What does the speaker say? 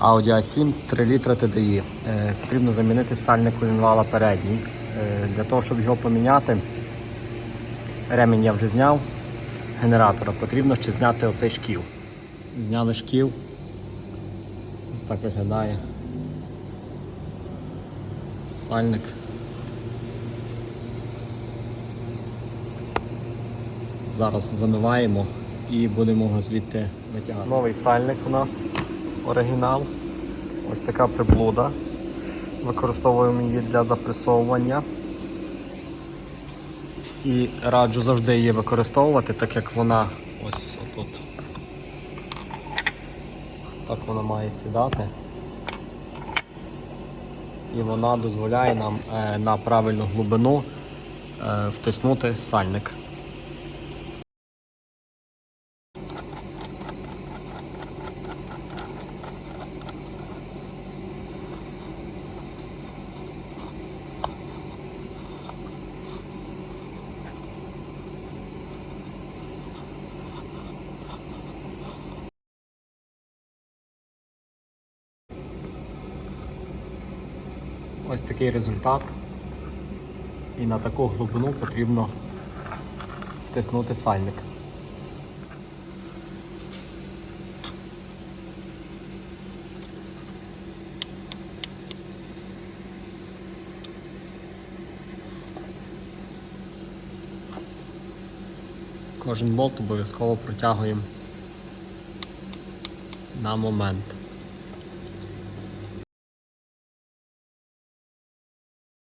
Audi A7 3 літра TDI. Е, потрібно замінити сальник колінвала передній. Е, для того, щоб його поміняти, ремінь я вже зняв генератора. Потрібно ще зняти оцей шків. Зняли шків. Ось так виглядає. Сальник. Зараз замиваємо і будемо його звідти витягати. Новий сальник у нас оригінал. Ось така приблуда. Використовуємо її для запресовування. І раджу завжди її використовувати, так як вона ось тут. Так вона має сідати. І вона дозволяє нам е, на правильну глибину е, втиснути сальник. Ось такий результат. І на таку глибину потрібно втиснути сальник. Кожен болт обов'язково протягуємо на момент.